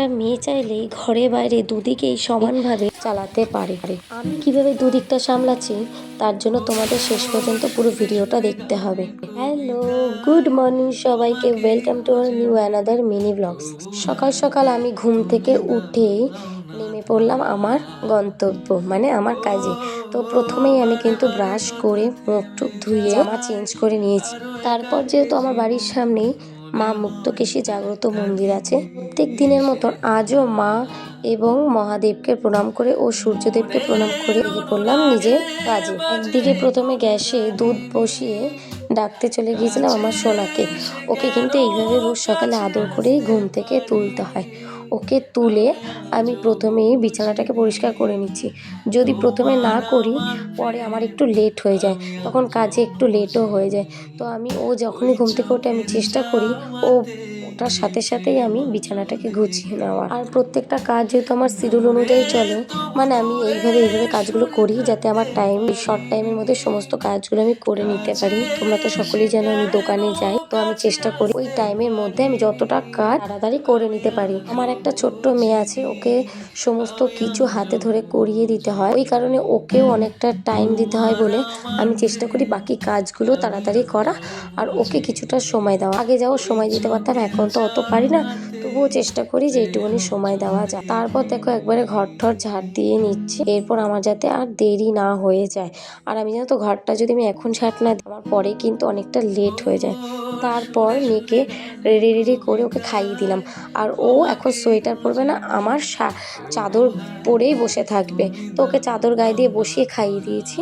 একটা মেয়ে চাইলেই ঘরে বাইরে দুদিকেই সমানভাবে চালাতে পারে। আমি কীভাবে দুদিকটা সামলাচ্ছি, তার জন্য তোমাদের শেষ পর্যন্ত পুরো ভিডিওটা দেখতে হবে। হ্যালো, গুড মর্নিং সবাইকে, welcome to our new another mini vlogs. সকাল সকাল আমি ঘুম থেকে উঠেই নেমে পড়লাম আমার গন্তব্য মানে আমার কাজে। তো প্রথমেই আমি কিন্তু ব্রাশ করে মুখ টুক ধুয়ে জামা চেঞ্জ করে নিয়েছি। তারপর যেহেতু আমার বাড়ির সামনেই মা মুক্তকেশী জাগ্রত মন্দির আছে। প্রত্যেক দিনের মতো আজও মা এবং মহাদেবকে প্রণাম করে ও সূর্যদেবকে প্রণাম করে এগিয়ে পড়লাম নিজের কাজে। একদিকে প্রথমে গ্যাসে দুধ বসিয়ে ডাকতে চলে গিয়েছিলাম আমার সোনাকে। ওকে কিন্তু এইভাবে রোজ সকালে আদর করেই ঘুম থেকে তুলতে হয়। ওকে তুলে আমি প্রথমেই বিছানাটাকে পরিষ্কার করে নিচ্ছি। যদি প্রথমে না করি, পরে আমার একটু লেট হয়ে যায়। তখন কাজে একটু লেটও হয়ে যায়। তো আমি, ও যখনই ঘুম থেকে ওঠে, আমি চেষ্টা করি, ও ওটার সাথে সাথেই আমি বিছানাটাকে গুছিয়ে নেওয়ার। আর প্রত্যেকটা কাজ যেহেতু আমার শিডিউল অনুযায়ী চলে মানে আমি এইভাবে এইভাবে কাজগুলো করি যাতে আমার টাইম শর্ট টাইমের মধ্যে সমস্ত কাজগুলো আমি করে নিতে পারি। তোমরা তো সকলেই জানো আমি দোকানে যাই। তো আমি চেষ্টা করি ওই টাইমের মধ্যে আমি যতটা কাজ তাড়াতাড়ি করে নিতে পারি। আমার একটা ছোট্ট মেয়ে আছে, ওকে সমস্ত কিছু হাতে ধরে করিয়ে দিতে হয়। ওই কারণে ওকেও অনেকটা টাইম দিতে হয় বলে আমি চেষ্টা করি বাকি কাজগুলো তাড়াতাড়ি করা আর ওকে কিছুটা সময় দেওয়া। আগে যাও, সময় দিতে পারতাম, এখন তো অত পারি না। তবুও চেষ্টা করি যে এইটুকুনি সময় দেওয়া যায় তারপর দেখো একবারে ঘর ঠর ঝাড় দিয়ে নিচ্ছি। এরপর আমার যাতে আর দেরি না হয়ে যায়। আর আমি জানো তো, ঘরটা যদি আমি এখন ঝাঁট না দিই, আমার পরে কিন্তু অনেকটা লেট হয়ে যায়। তারপর মেয়েকে রেডি রেডি করে ওকে খাইয়ে দিলাম। আর ও এখন সোয়েটার পরবে না, আমার চাদর পরেই বসে থাকবে। তো ওকে চাদর গায়ে দিয়ে বসিয়ে খাইয়ে দিয়েছি।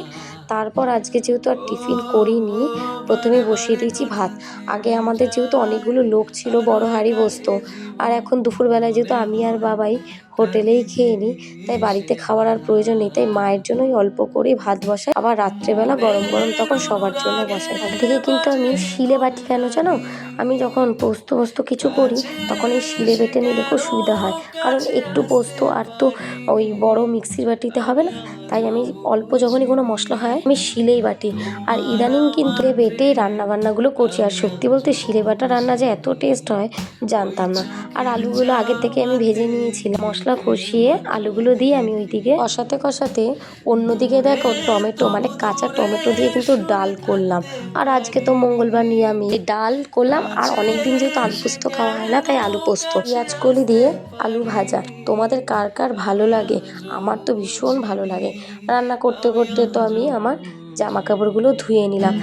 তারপর আজকে যেহেতু আর টিফিন করিনি, প্রথমে বসিয়ে দিয়েছি ভাত। আগে আমাদের যেহেতু অনেকগুলো লোক ছিল, বড় হাঁড়ি বসতো। আর এখন দুপুরবেলায় যেহেতু আমি আর বাবাই হোটেলেই খেয়ে নিই তাই বাড়িতে খাওয়ার আর প্রয়োজন নেই। তাই মায়ের জন্যই অল্প করেই ভাত বসাই। আবার রাত্রেবেলা গরম গরম তখন সবার জন্য বসাই। থেকে কিন্তু আমি শিলে বাটি কেন জানো? আমি যখন পোস্ত পোস্ত কিছু করি, তখন এই শিলে বেটে নিলে খুব সুবিধা হয়। কারণ একটু পোস্ত আর তো ওই বড় মিক্সির বাটিতে হবে না? তাই আমি অল্প যখনই কোনো মশলা হয় আমি শিলেই বাটি। আর ইদানিং কিন্তু বেটেই রান্না বান্নাগুলো করছি। আর সত্যি বলতে শিলে বাটা রান্না যে এত টেস্ট হয়, জানতাম না। আর আলুগুলো আগে থেকে আমি ভেজে নিয়েছিলাম। মশলা কষিয়ে আলুগুলো দিয়ে আমি ওইদিকে কষাতে কষাতে অন্যদিকে দেখো টমেটো মানে কাঁচা টমেটো দিয়ে কিন্তু ডাল করলাম। আর আজকে তো মঙ্গলবার নিয়ে আমি ডাল করলাম। আর অনেকদিন যেহেতু আলু পোস্ত খাওয়া হয় না, তাই আলু পোস্ত। পেঁয়াজ কলি দিয়ে আলু ভাজা। তোমাদের কার কার ভালো লাগে? আমার তো ভীষণ ভালো লাগে। রান্না করতে করতে তো আমি আমার আমার জামা কাপড়গুলো ধুয়ে নিলাম।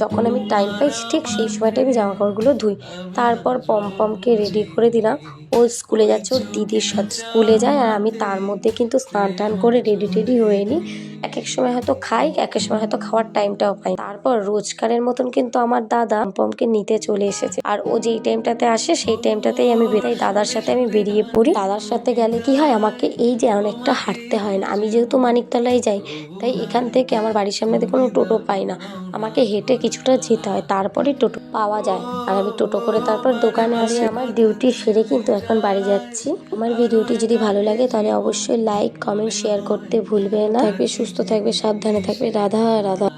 যখন আমি টাইম পাই, ঠিক সেই সময়টা আমি জামা কাপড়গুলো ধুই। তারপর পমপমকে রেডি করে দিলাম। ও স্কুলে যাচ্ছে, ওর দিদির সাথে স্কুলে যায় আর আমি তার মধ্যে কিন্তু স্নান টান করে রেডি টেডি হয়ে নিই। এক এক সময় হয়তো খাই এক এক সময় হয়তো খাওয়ার টাইমটাও পাই। তারপর রোজকারের মতন কিন্তু আমার দাদা পমপমকে নিতে চলে এসেছে। আর ও যেই টাইমটাতে আসে, সেই টাইমটাতেই আমি বেরোই দাদার সাথে আমি বেরিয়ে পড়ি। দাদার সাথে গেলে কি হয়, আমাকে এই যে অনেকটা হাঁটতে হয় না। আমি যেহেতু মানিকতলায় যাই, তাই এখান থেকে আমার বাড়ির সামনে দিয়ে কোনো টোটো পাই না। আমাকে হেঁটে কিছুটা যেতে হয়, তারপরে টোটো পাওয়া যায়। আর আমি টোটো করে তারপর দোকানে আসি। আমার ডিউটি সেরে কিন্তু এখন বাড়ি যাচ্ছি। আমার ভিডিওটি যদি ভালো লাগে তাহলে অবশ্যই লাইক কমেন্ট শেয়ার করতে ভুলবে না। থাকবে সুস্থ, থাকবে সাবধানে, থাকবে রাধা রাধা।